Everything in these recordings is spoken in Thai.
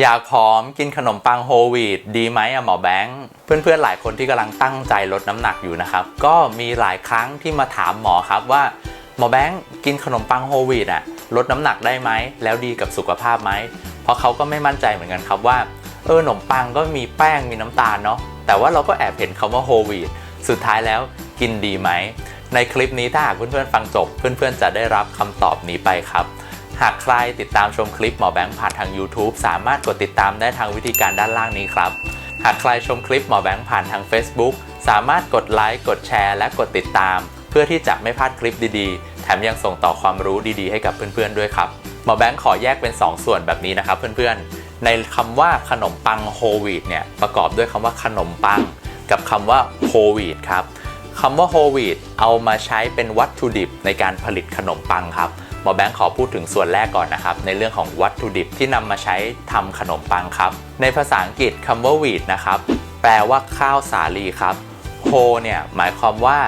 อยากผอมกินขนมปังโฮลวีตดีไหมอะหมอแบงค์เพื่อนๆหลายคนที่กำลังตั้งใจลดน้ำหนักอยู่นะครับ ก็มีหลายครั้งที่มาถามหมอครับว่า หมอแบงค์กินขนมปังโฮลวีตอะลดน้ำหนักได้ไหมแล้วดีกับสุขภาพไหมเพราะเขาก็ไม่มั่นใจเหมือนกันครับว่าเออขนมปังก็มีแป้งมีน้ำตาลเนาะแต่ว่าเราก็แอบเห็นคำว่าโฮลวีตสุดท้ายแล้วกินดีไหมในคลิปนี้ถ้าหากเพื่อนๆฟังจบ เพื่อนๆจะได้รับคำตอบนี้ไปครับ หากใครติดตามชมคลิปหมอแบงค์ผ่านทาง YouTube สามารถกดติดตามได้ทางวิธีการด้านล่างนี้ครับ หากใครชมคลิปหมอแบงค์ผ่านทาง Facebook สามารถกดไลค์กดแชร์และกดติดตาม เพื่อที่จะไม่พลาดคลิปดีๆ แถมยังส่งต่อความรู้ดีๆ ให้กับเพื่อนๆด้วยครับหมอแบงค์ขอแยกเป็น 2 ส่วนแบบนี้นะครับเพื่อนๆ ในคำว่าขนมปังโฮลวีตเนี่ยประกอบด้วยคำว่าขนมปัง กับคำว่าโฮลวีตครับคำว่าโฮลวีตเอามาใช้เป็นวัตถุดิบในการผลิตขนมปังครับ หมอแบงค์ขอพูดถึงส่วนแรกก่อนนะครับ ในเรื่องของวัตถุดิบที่นำมาใช้ทำขนมปังครับ ในภาษาอังกฤษคำว่า wheat นะครับแปลว่าข้าวสาลีครับ whole เนี่ยหมายความว่า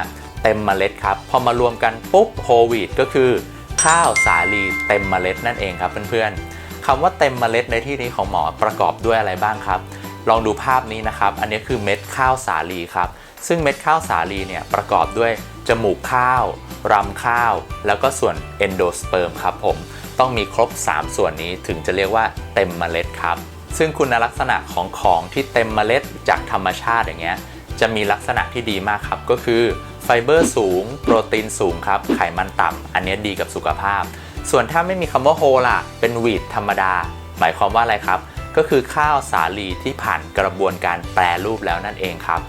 เต็มเมล็ดครับ พอมารวมกันปุ๊บ whole wheat ก็คือข้าวสาลีเต็มเมล็ดนั่นเองครับเพื่อนๆคำว่าเต็มเมล็ดในที่นี้ของหมอประกอบด้วยอะไรบ้างครับ ลองดูภาพนี้นะครับ อันนี้คือเม็ดข้าวสาลีครับ ซึ่งเม็ดข้าวสาลีเนี่ยประกอบด้วยจมูกข้าว รำข้าว แล้วก็ส่วนเอนโดสเปิร์มครับผมต้องมีครบ 3 ส่วนนี้ถึงจะเรียกว่าเต็มเมล็ดครับ ซึ่งคุณลักษณะของของที่เต็มเมล็ดจากธรรมชาติอย่างเงี้ยจะมีลักษณะที่ดีมากครับ ก็คือไฟเบอร์สูง โปรตีนสูงครับ ไขมันต่ำอันนี้ดีกับสุขภาพ ส่วนถ้าไม่มีคำว่าโฮล่ะ เป็นวีดธรรมดา หมายความว่าอะไรครับ ก็คือข้าวสาลีที่ผ่านกระบวนการแปรรูปแล้วนั่นเองครับ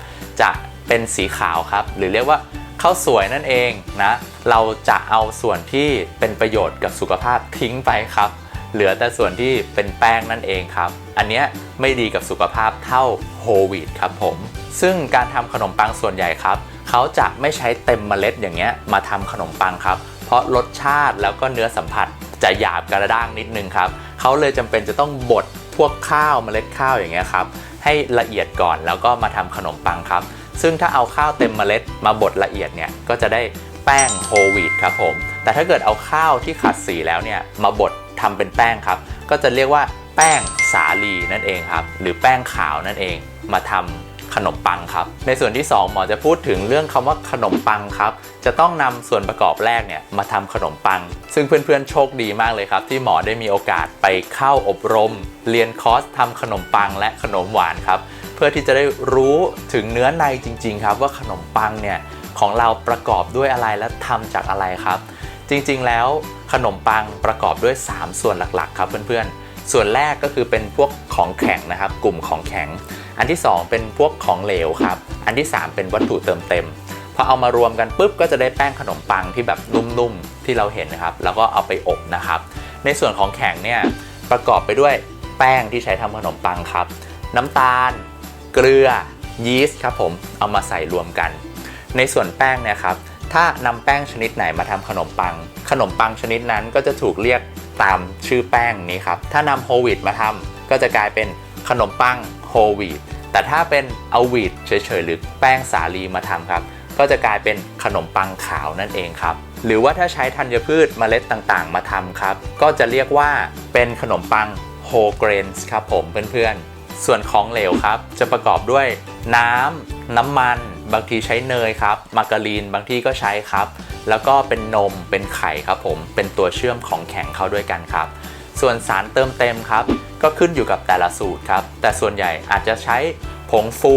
จะ เป็นสีขาวครับ หรือเรียกว่าข้าวสวยนั่นเองนะ เราจะเอาส่วนที่เป็นประโยชน์กับสุขภาพทิ้งไปครับ เหลือแต่ส่วนที่เป็นแป้งนั่นเองครับ อันเนี้ยไม่ดีกับสุขภาพเท่าโฮวีตครับผม ซึ่งการทำขนมปังส่วนใหญ่ครับ เขาจะไม่ใช้เต็มเมล็ดอย่างเงี้ยมาทำขนมปังครับ เพราะรสชาติแล้วก็เนื้อสัมผัสจะหยาบกระด้างนิดนึงครับ เขาเลยจำเป็นจะต้องบดพวกข้าวเมล็ดข้าวอย่างเงี้ยครับให้ละเอียดก่อนแล้วก็มาทำขนมปังครับ ซึ่งถ้าเอาข้าวเต็มเมล็ดมาบดละเอียดเนี่ยก็จะได้แป้งโฮลวีตครับผม แต่ถ้าเกิดเอาข้าวที่ขัดสีแล้วเนี่ยมาบดทำเป็นแป้งครับ ก็จะเรียกว่าแป้งสาลีนั่นเองครับ หรือแป้งขาวนั่นเองมาทำขนมปังครับ ในส่วนที่ 2 หมอจะพูดถึงเรื่องคำว่าขนมปังครับ จะต้องนำส่วนประกอบแรกเนี่ยมาทำขนมปัง ซึ่งเพื่อนๆโชคดีมากเลยครับ ที่หมอได้มีโอกาสไปเข้าอบรม เรียนคอร์สทำขนมปังและขนมหวานครับ พื่อที่จะได้รู้ถึงเนื้อในจริง ๆ ครับ ว่าขนมปังเนี่ยของเราประกอบด้วยอะไรและทำจากอะไรครับ จริงๆแล้วขนมปังประกอบด้วย 3 ส่วนหลักๆ ครับเพื่อนๆ ส่วนแรกก็คือเป็นพวกของแข็งนะครับ กลุ่มของแข็ง อันที่ 2 เป็นพวกของเหลวครับ อันที่ 3 เป็นวัตถุเติมเต็มพอเอามารวมกันปุ๊บก็จะได้แป้งขนมปังที่แบบนุ่มๆที่เราเห็นนะครับ แล้วก็เอาไปอบนะครับ ในส่วนของแข็งเนี่ยประกอบไปด้วยแป้งที่ใช้ทำขนมปังครับ น้ำตาล เกลือยีสต์ครับผมเอามาใส่รวมกัน ในส่วนแป้งเนี่ยครับถ้านำแป้งชนิดไหนมาทำขนมปัง ขนมปังชนิดนั้นก็จะถูกเรียกตามชื่อแป้งนี้ครับ ถ้านำโฮวีตมาทำก็จะกลายเป็นขนมปังโฮวีตแต่ถ้าเป็นเอาวีตเฉยๆ หรือแป้งสาลีมาทำครับ ก็จะกลายเป็นขนมปังขาวนั่นเองครับ หรือว่าถ้าใช้ธัญพืชเมล็ดต่างๆ มาทำครับ ก็จะเรียกว่าเป็นขนมปังโฮเกรนส์ครับผมเพื่อนๆ ส่วนของเหลวครับ จะประกอบด้วยน้ำน้ำมัน บางทีใช้เนยครับ มาการีนบางที่ก็ใช้ครับ แล้วก็เป็นนมเป็นไข่ครับผมเป็นตัวเชื่อมของแข็งเข้าด้วยกันครับ ส่วนสารเติมเต็มครับ ก็ขึ้นอยู่กับแต่ละสูตรครับ แต่ส่วนใหญ่อาจจะใช้ผงฟู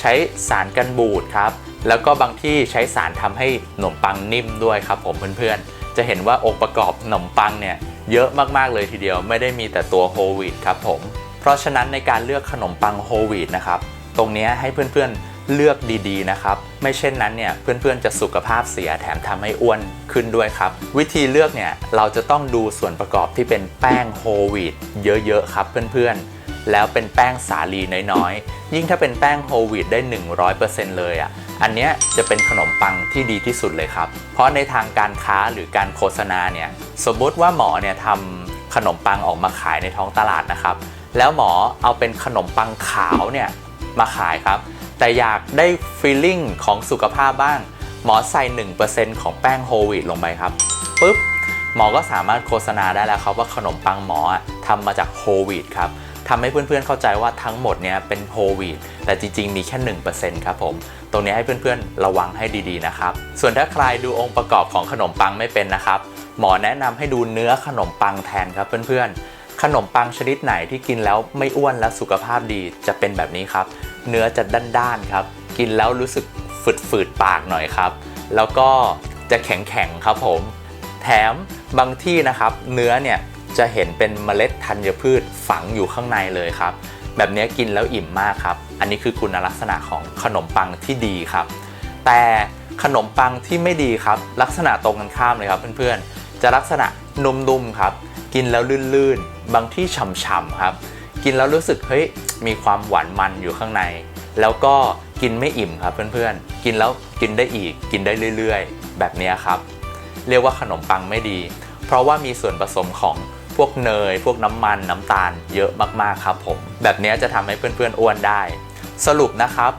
ใช้สารกันบูดครับ แล้วก็บางที่ใช้สารทำให้ขนมปังนิ่มด้วยครับผมเพื่อนๆ จะเห็นว่าองค์ประกอบขนมปังเนี่ยเยอะมากๆเลยทีเดียวไม่ได้มีแต่ตัวโฮลวีตครับผม เพราะฉะนั้นในการเลือกขนมปังโฮลวีตนะครับ ตรงนี้ให้เพื่อนๆเลือกดีๆนะครับ ไม่เช่นนั้นเนี่ยเพื่อนๆจะสุขภาพเสียแถมทำให้อ้วนขึ้นด้วยครับ วิธีเลือกเนี่ยเราจะต้องดูส่วนประกอบที่เป็นแป้งโฮลวีตเยอะๆครับเพื่อนๆแล้วเป็นแป้งสาลีน้อยๆ ยิ่งถ้าเป็นแป้งโฮลวีตได้ 100%เลยอะ อันเนี้ยจะเป็นขนมปังที่ดีที่สุดเลยครับ เพราะในทางการค้าหรือการโฆษณาเนี่ย สมมติว่าหมอเนี่ยทำขนมปังออกมาขายในท้องตลาดนะครับ แล้วหมอเอาเป็นขนมปังขาวเนี่ยมาขายครับ แต่อยากได้ฟีลลิ่งของสุขภาพบ้าง หมอใส่ 1%ของแป้งโฮลวีตลงไปครับปุ๊บหมอก็สามารถโฆษณาได้แล้วครับว่าขนมปังหมอทำมาจากโฮลวีตครับทำให้เพื่อนๆเข้าใจว่าทั้งหมดเนี่ยเป็นโฮลวีตแต่จริงๆ มีแค่ 1%ครับผม ตรงนี้ให้เพื่อนๆ ระวังให้ดีๆนะครับ ส่วนถ้าใครดูองค์ประกอบของขนมปังไม่เป็นนะครับ หมอแนะนำให้ดูเนื้อขนมปังแทนครับเพื่อนๆ ขนมปังชนิดไหนที่กินแล้วไม่อ้วนและสุขภาพดีจะเป็นแบบนี้ครับ เนื้อจะด้านๆครับ กินแล้วรู้สึกฝืดๆปากหน่อยครับ แล้วก็จะแข็งๆครับผม แถมบางที่นะครับ เนื้อเนี่ยจะเห็นเป็นเมล็ดธัญพืชฝังอยู่ข้างในเลยครับ แบบนี้กินแล้วอิ่มมากครับ อันนี้คือคุณลักษณะของขนมปังที่ดีครับ แต่ขนมปังที่ไม่ดีครับ ลักษณะตรงกันข้ามเลยครับเพื่อนๆ จะลักษณะนุ่มๆครับ กินแล้วลื่นๆ บางที่ฉ่ำๆครับ กินแล้วรู้สึกเฮ้ยมีความหวานมันอยู่ข้างใน แล้วก็กินไม่อิ่มครับเพื่อนๆ กินแล้วกินได้อีก กินได้เรื่อยๆ แบบนี้ครับ เรียกว่าขนมปังไม่ดี เพราะว่ามีส่วนผสมของพวกเนย พวกน้ำมันน้ำตาลเยอะมากๆครับผม แบบนี้จะทำให้เพื่อนๆอ้วนได้ สรุปนะครับ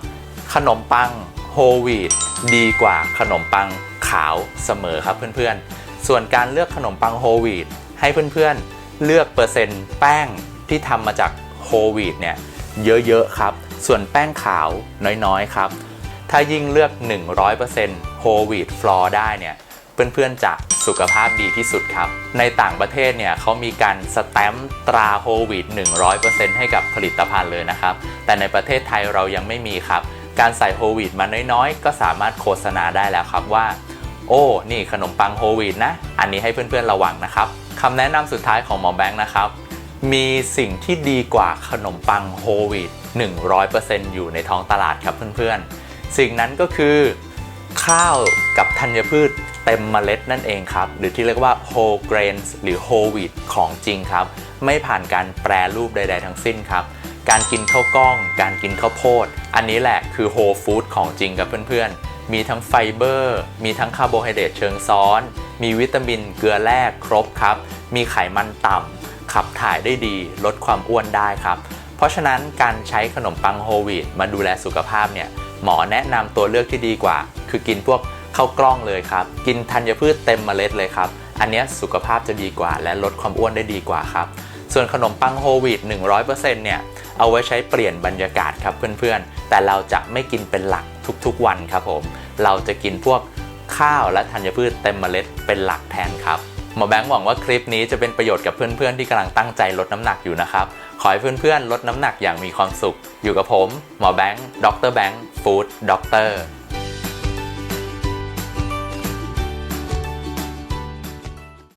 ขนมปังโฮลวีตดีกว่าขนมปังขาวเสมอครับเพื่อนๆ ส่วนการเลือกขนมปังโฮลวีตให้เพื่อนๆ เลือกเปอร์เซ็นต์แป้งที่ทำมาจากโฮลวีตเนี่ยเยอะๆครับ ส่วนแป้งขาวน้อยๆครับ ถ้ายิ่งเลือก 100%โฮลวีตฟลอร์ได้เนี่ยเพื่อนๆจะสุขภาพดีที่สุดครับ ในต่างประเทศเนี่ยเขามีการสแตมป์ตราโฮลวีต100%ให้กับผลิตภัณฑ์เลยนะครับ แต่ในประเทศไทยเรายังไม่มีครับ การใส่โฮลวีตมาน้อยๆ ก็สามารถโฆษณาได้แล้วครับว่า โอ้ นี่ขนมปังโฮลวีตนะ อันนี้ให้เพื่อนๆระวังนะครับคำแนะนำสุดท้ายของหมอแบงค์นะครับ มีสิ่งที่ดีกว่าขนมปังโฮลวีต100%อยู่ในท้องตลาดครับเพื่อนๆ สิ่งนั้นก็คือ ข้าวกับธัญพืชเต็มเมล็ดนั่นเองครับ หรือที่เรียกว่า whole grains หรือ whole wheat ของจริงครับ ไม่ผ่านการแปรรูปใด ๆ ทั้งสิ้นครับ การกินข้าวกล้อง การกินข้าวโพด อันนี้แหละคือ whole food ของจริงกับเพื่อนๆ มีทั้งไฟเบอร์ มีทั้งคาร์โบไฮเดรตเชิงซ้อน มีวิตามินเกลือแร่ครบครับ มีไขมันต่ำ ขับถ่ายได้ดี ลดความอ้วนได้ครับ เพราะฉะนั้นการใช้ขนมปังโฮลวีตมาดูแลสุขภาพเนี่ย หมอแนะนำตัวเลือกที่ดีกว่า คือกินพวกข้าวกล้องเลยครับ กินธัญพืชเต็มเมล็ดเลยครับ อันนี้สุขภาพจะดีกว่า และลดความอ้วนได้ดีกว่าครับ ส่วนขนมปังโฮลวีต100%เนี่ย เอาไว้ใช้เปลี่ยนบรรยากาศครับเพื่อนๆ แต่เราจะไม่กินเป็นหลักทุกๆวันครับผม เราจะกินพวกข้าวและธัญพืชเต็มเมล็ดเป็นหลักแทนครับหมอแบงค์หวังว่าคลิปนี้จะเป็นประโยชน์กับเพื่อนๆที่กำลังตั้งใจลดน้ำหนักอยู่นะครับ ขอให้เพื่อนๆ ลดน้ำหนักอย่างมีความสุข อยู่กับผม หมอแบงค์ ดรแบงค์ ฟู้ดด็อกเตอร์